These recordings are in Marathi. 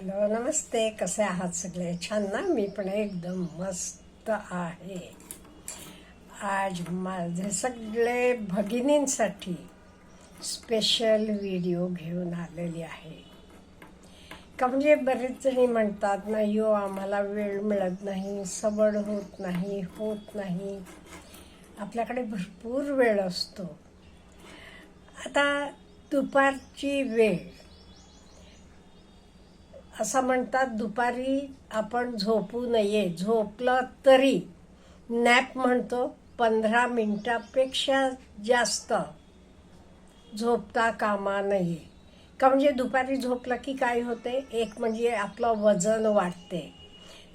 हॅलो नमस्ते. कसे आहात सगळे? छान ना? मी पण एकदम मस्त आहे. आज माझे सगळे भगिनींसाठी स्पेशल व्हिडिओ घेऊन आलेली आहे. का म्हणजे बरेच जणी म्हणतात ना यो आम्हाला वेळ मिळत नाही सबड होत नाही होत नाही. आपल्याकडे भरपूर वेळ असतो. आता दुपारची वेळ. असं म्हणतात दुपारी आपण झोपू नये. झोपलं तरी नॅप म्हणतो पंधरा मिनटापेक्षा जास्त झोपता कामा नये. का म्हणजे दुपारी झोपलं की काय होते? एक म्हणजे आपलं वजन वाढते.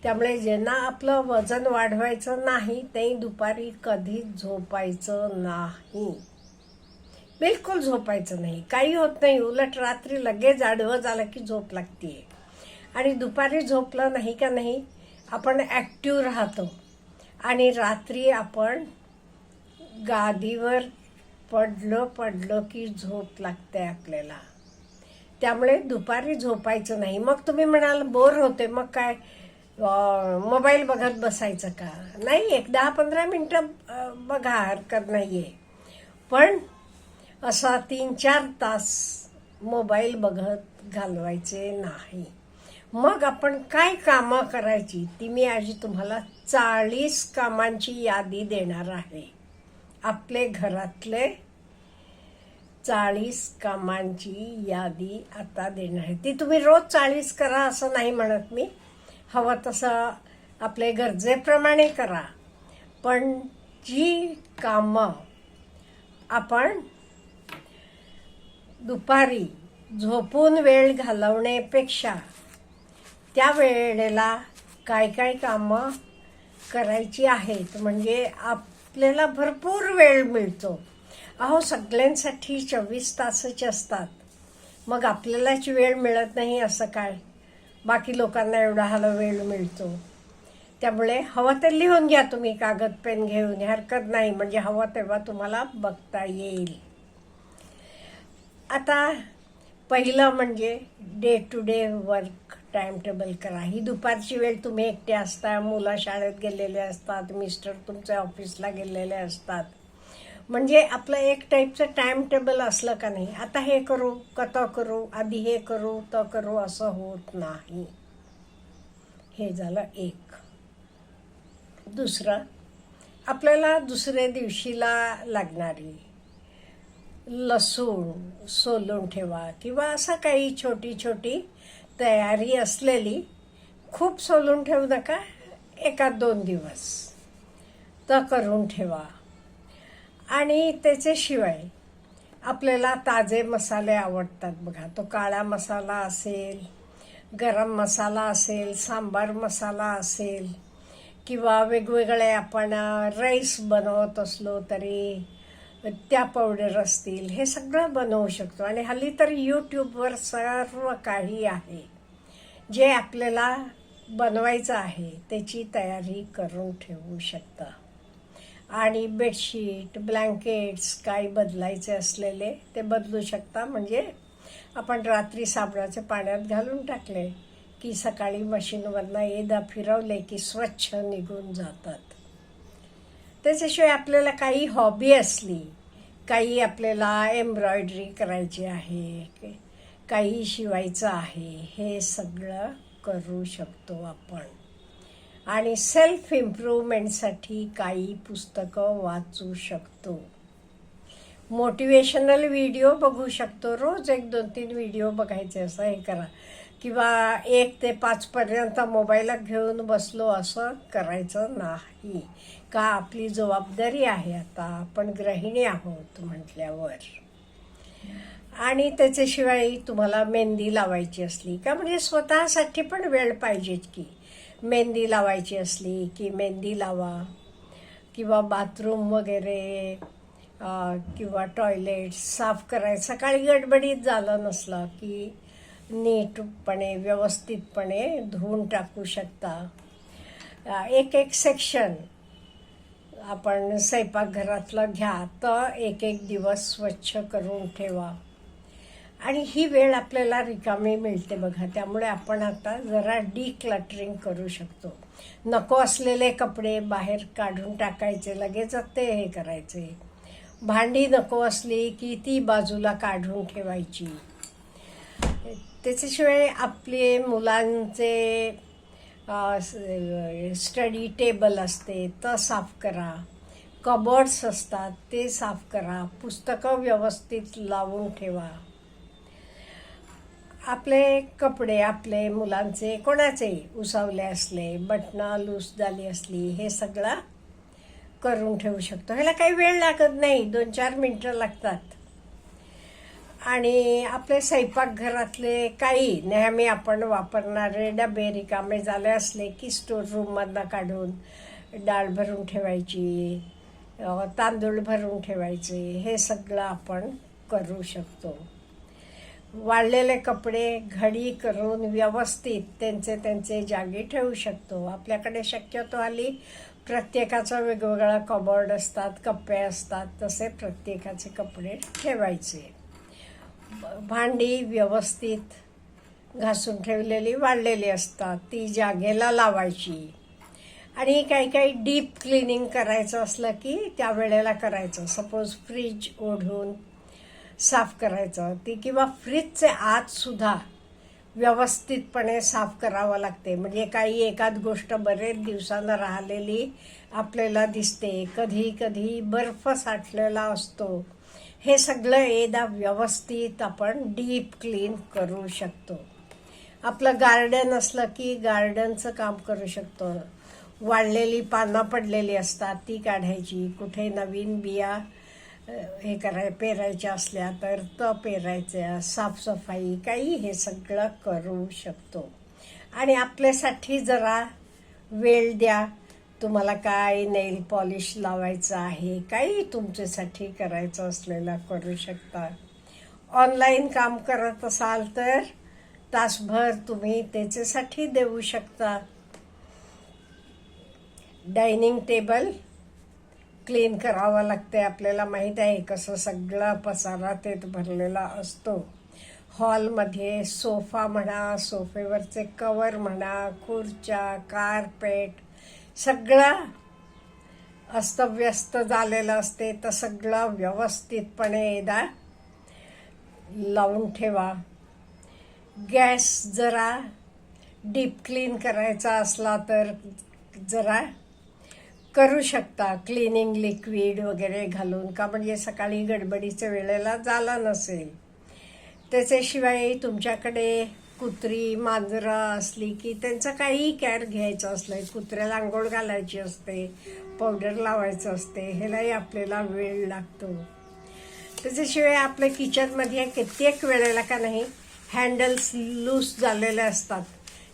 त्यामुळे ज्यांना आपलं वजन वाढवायचं नाही ते दुपारी कधीच झोपायचं नाही. बिलकुल झोपायचं नाही. काही होत नाही. उलट रात्री लगेच आडवं झालं की झोप लागते आणि दुपारी झोपलं नाही का नाही आपण ॲक्टिव्ह राहतो. आणि रात्री आपण गादीवर पडलं पडलं की झोप लागते आपल्याला. त्यामुळे दुपारी झोपायचं नाही. मग तुम्ही म्हणाल बोर होते. मग काय? मोबाईल बघत बसायचं का? नाही एक दहा पंधरा मिनटं बघा हरकत नाही आहे पण असा तीन चार तास मोबाईल बघत घालवायचे नाही. मग आपण काय कामं करायची ती मी आजी तुम्हाला चाळीस कामांची यादी देणार आहे. आपले घरातले चाळीस कामांची यादी आता देणार आहे. ती तुम्ही रोज चाळीस करा असं नाही म्हणत मी. हवं तसं आपले गरजेप्रमाणे करा. पण जी कामं आपण दुपारी झोपून वेळ घालवण्यापेक्षा त्या वेळेला काय काय कामं करायची आहेत? म्हणजे आपल्याला भरपूर वेळ मिळतो. अहो सगळ्यांसाठी चोवीस तासच असतात. मग आपल्यालाच वेळ मिळत नाही असं काय? बाकी लोकांना एवढा हाला वेळ मिळतो. त्यामुळे हवं ते लिहून घ्या तुम्ही कागद पेन घेऊन. हरकत नाही म्हणजे हवं तेव्हा तुम्हाला बघता येईल. आता पहिलं म्हणजे day to day work time table करा. ही दुपारची वेळ तुम्ही एकटे असता मुलं शाळेत गेलेले असतात मिस्टर तुमच्या ऑफिसला गेलेले असतात. म्हणजे आपलं एक टाईपचं टाइम टेबल असलं का नाही आता हे करू कत करू आधी हे करू तर करू असं होत नाही. हे झालं एक. दुसरं आपल्याला दुसऱ्या दिवशीला लागणारी लसूण सोलून ठेवा किंवा असं काही छोटी छोटी तयारी असलेली खूप सोलून ठेवू नका एका दोन दिवस. तर करून ठेवा. आणि त्याच्याशिवाय आपल्याला ताजे मसाले आवडतात बघा. तो काळा मसाला असेल गरम मसाला असेल सांबार मसाला असेल किंवा वेगवेगळे आपण राईस बनवत असलो तरी त्या पावडर असतील हे सगळं बनवू शकतो. आणि हल्ली तर यूट्यूबवर सर्व काही आहे. जे आपल्याला बनवायचं आहे त्याची तयारी करून ठेवू शकता. आणि बेडशीट ब्लँकेट्स काही बदलायचे असलेले ते बदलू शकता. म्हणजे आपण रात्री साबणाचे पाण्यात घालून टाकले की सकाळी मशीनवरनं एकदा फिरवले की स्वच्छ निघून जातात. त्याच्याशिवाय आपल्याला काही हॉबी असली काही आपल्याला एम्ब्रॉयडरी करायची आहे काही शिवायचं आहे हे सगळं करू शकतो आपण. आणि सेल्फ इम्प्रूव्हमेंटसाठी काही पुस्तकं वाचू शकतो. मोटिवेशनल व्हिडिओ बघू शकतो. रोज एक दोन तीन व्हिडिओ बघायचे असं हे करा. किंवा एक ते पाचपर्यंत मोबाईलात घेऊन बसलो असं करायचं नाही. का आपली जबाबदारी आहे आता? आपण गृहिणी आहोत म्हटल्यावर. आणि त्याच्याशिवाय तुम्हाला मेहंदी लावायची असली का? म्हणजे स्वतःसाठी पण वेळ पाहिजेत की. मेहंदी लावायची असली की मेहंदी लावा. किंवा बाथरूम वगैरे किंवा टॉयलेट साफ करायचं. सकाळी गडबडीत झालं नसलं की नीटपणे व्यवस्थितपणे धुवून टाकू शकता. एक एक सेक्शन आपण स्वयंपाकघरातलं घ्या तर एक एक दिवस स्वच्छ करून ठेवा. आणि ही वेळ आपल्याला रिकामी मिळते बघा त्यामुळे आपण आता जरा डिक्लटरिंग करू शकतो. नको असलेले कपडे बाहेर काढून टाकायचे लगेच ते हे करायचे. भांडी नको असली की ती बाजूला काढून ठेवायची. त्याच्याशिवाय आपले मुलांचे स्टडी टेबल असते तर साफ करा. कबर्ड्स असतात ते साफ करा. पुस्तकं व्यवस्थित लावून ठेवा. आपले कपडे आपले मुलांचे कोणाचे उसावले असले बटणं लूज झाली असली हे सगळं करून ठेवू शकतो. ह्याला काही वेळ लागत नाही दोन चार मिनटं लागतात. आणि आपले स्वयंपाकघरातले काही नेहमी आपण वापरणारे डबे रिकामे झाले असले की स्टोर रूममधनं काढून डाळ भरून ठेवायची तांदूळ भरून ठेवायचे हे सगळं आपण करू शकतो. वाळलेले कपडे घडी करून व्यवस्थित त्यांचे त्यांचे जागी ठेवू शकतो. आपल्याकडे शक्यतो आली प्रत्येकाचा वेगवेगळा कबर्ड असतात कप्पे असतात तसे प्रत्येकाचे कपडे ठेवायचे. भांडी व्यवस्थित घासून ठेवलेली वाढलेली असतात. ती जागेला लावायची. आणि काही काही डीप क्लिनिंग करायचं असलं की त्यावेळेला करायचं. सपोज फ्रीज ओढून साफ करायचं. ती किंवा फ्रीजचे आतसुद्धा व्यवस्थितपणे साफ करावं लागते. म्हणजे काही एकाच गोष्ट बरेच दिवसानं राहिलेली आपल्याला दिसते. कधी कधी बर्फ साठलेला असतो. हे सगळं एकदा व्यवस्थित आपण डीप क्लीन करू शकतो. आपलं गार्डन असलं की गार्डनचं काम करू शकतो. वाढलेली पानं पडलेली असतात ती काढायची. कुठे नवीन बिया हे कराय पेरायच्या असल्या तर त पेरायच्या साफसफाई काही हे सगळं करू शकतो. आणि आपल्यासाठी जरा वेळ द्या. तुम्हाला काय नेल पॉलिश लावायचं आहे? काही तुमच्यासाठी करायचं असलेला करू शकता. ऑनलाईन काम करत असाल तर तासभर तुम्ही त्याच्यासाठी देऊ शकता. डायनिंग टेबल क्लीन करावं लागते आपल्याला माहीत आहे कसं सगळा पसारा तेत भरलेला असतो. हॉलमध्ये सोफा म्हणा सोफेवरचे कवर म्हणा खुर्च्या कार्पेट सगळं अस्तव्यस्त झालेलं असते तर सगळं व्यवस्थितपणे एकदा लावून ठेवा. गॅस जरा डीप क्लीन करायचा असला तर जरा करू शकता क्लिनिंग लिक्विड वगैरे घालून. का म्हणजे सकाळी गडबडीच्या वेळेला झाला नसेल. त्याच्याशिवाय तुमच्याकडे कुत्री मांजरं असली की त्यांचा काही केअर घ्यायचं असलं कुत्र्याला आंघोळ घालायची असते पावडर लावायचं असते ह्यालाही आपल्याला वेळ लागतो. त्याच्याशिवाय आपल्या किचनमध्ये कित्येक वेळेला का नाही हँडल्स लूज झालेले असतात.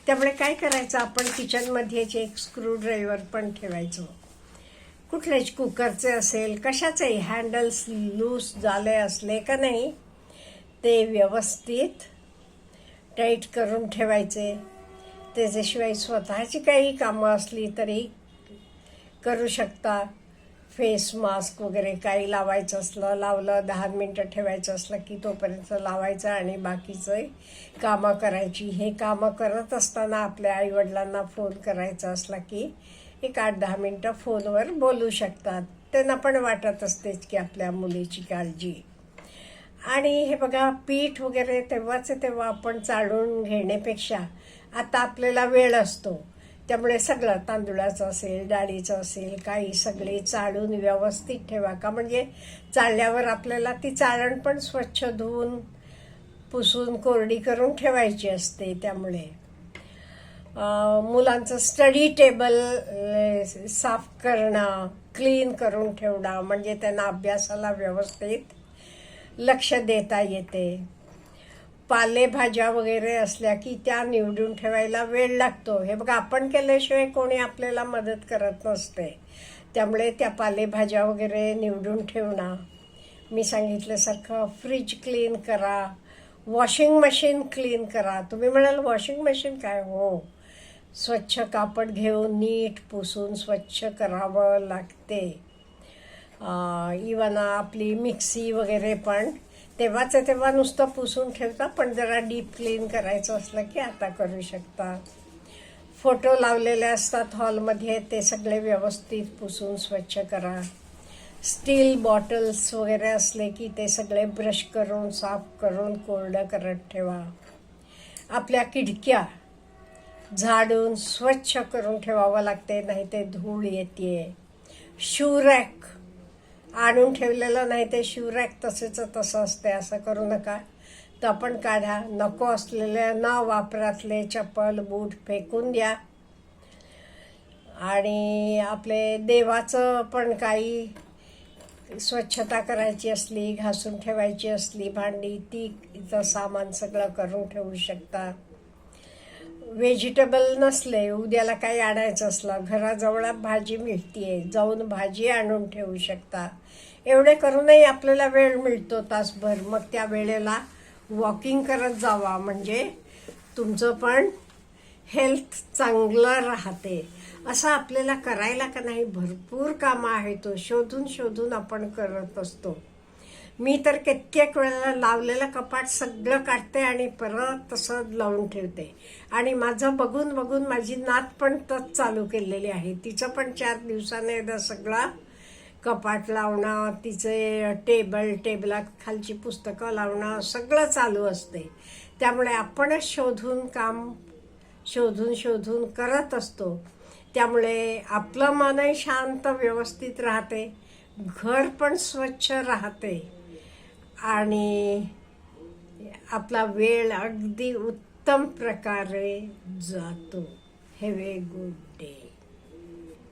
त्यामुळे काय करायचं आपण किचनमध्येच एक स्क्रूड्रायव्हर पण ठेवायचो. कुठलेच कुकरचे असेल कशाचे हँडल्स लूज झाले असले का नाही ते व्यवस्थित टाईट करून ठेवायचे. त्याच्याशिवाय स्वतःची काही कामं असली तरी करू शकता. फेस मास्क वगैरे काही लावायचं असलं लावलं दहा मिनटं ठेवायचं असलं की तोपर्यंत लावायचं आणि बाकीचं कामं करायची. हे कामं करत असताना आपल्या आईवडिलांना फोन करायचा असला की एक आठ दहा मिनटं फोनवर बोलू शकतात. त्यांना पण वाटत असतेच की आपल्या मुलीची काळजी आणि हे बघा पीठ वगैरे तेव्हाच तेव्हा आपण चाळून घेण्यापेक्षा आता आपल्याला वेळ असतो. त्यामुळे सगळं तांदुळाचं असेल डाळीचं असेल काही सगळे चाळून व्यवस्थित ठेवा का? म्हणजे चाळल्यावर आपल्याला ती चाळण पण स्वच्छ धुवून पुसून कोरडी करून ठेवायची असते त्यामुळे. मुलांचं स्टडी टेबल साफ करणं क्लीन करून ठेवणं म्हणजे त्यांना अभ्यासाला व्यवस्थित लक्ष देता येते. पालेभाज्या वगैरे असल्या की त्या निवडून ठेवायला वेळ लागतो. हे बघा आपण केल्याशिवाय कोणी आपल्याला मदत करत नसते. त्यामुळे त्या पालेभाज्या वगैरे निवडून ठेवणं मी सांगितल्यासारखं फ्रीज क्लीन करा वॉशिंग मशीन क्लीन करा. तुम्ही म्हणाल वॉशिंग मशीन काय? हो. स्वच्छ कापड घेऊन नीट पुसून स्वच्छ करावं लागते. इवन आपली मिक्सी वगैरे पण तेव्हाच तेव्हा नुसतं पुसून ठेवता पण जरा डीप क्लीन करायचं असलं की आता करू शकता. फोटो लावलेले असतात हॉलमध्ये ते सगळे व्यवस्थित पुसून स्वच्छ करा. स्टील बॉटल्स वगैरे असले की ते सगळे ब्रश करून साफ करून कोरडं करत ठेवा. आपल्या खिडक्या झाडून स्वच्छ करून ठेवावं लागते नाही ते धूळ येते शूरॅक आणून ठेवलेलं नाही ते शिवरॅक तसेचं तसं असते असं करू नका. तर आपण काढा. नको असलेल्या न वापरातले चप्पल बूट फेकून द्या. आणि आपले देवाचं पण काही स्वच्छता करायची असली घासून ठेवायची असली भांडी ती इथं सामान सगळं करून ठेवू शकता. व्हेजिटेबल नसले उद्याला काही आणायचं असलं घराजवळात भाजी मिळतीये जाऊन भाजी आणून ठेवू शकता. एवढे करूनही आपल्याला वेळ मिळतो तासभर. मग त्या वेळेला वॉकिंग करत जावा. म्हणजे तुमचं पण हेल्थ चांगलं राहते. असं आपल्याला करायला का नाही? भरपूर कामं आहेत. शोधून शोधून आपण करत असतो. मी तर कित्येक वेळेला लावलेलं कपाट सगळं काढते आणि परत तसं लावून ठेवते. आणि माझं बघून बघून माझी नात पण तच चालू केलेली आहे. तिचं पण चार दिवसाने एकदा सगळा कपाट लावणं तिचे टेबल टेबलात खालची पुस्तकं लावणं सगळं चालू असते. त्यामुळे आपणच शोधून काम शोधून शोधून करत असतो. त्यामुळे आपलं मनही शांत व्यवस्थित राहते. घर पण स्वच्छ राहते. आणि आपला वेळ अगदी उत्तम प्रकारे जातो. Have a good day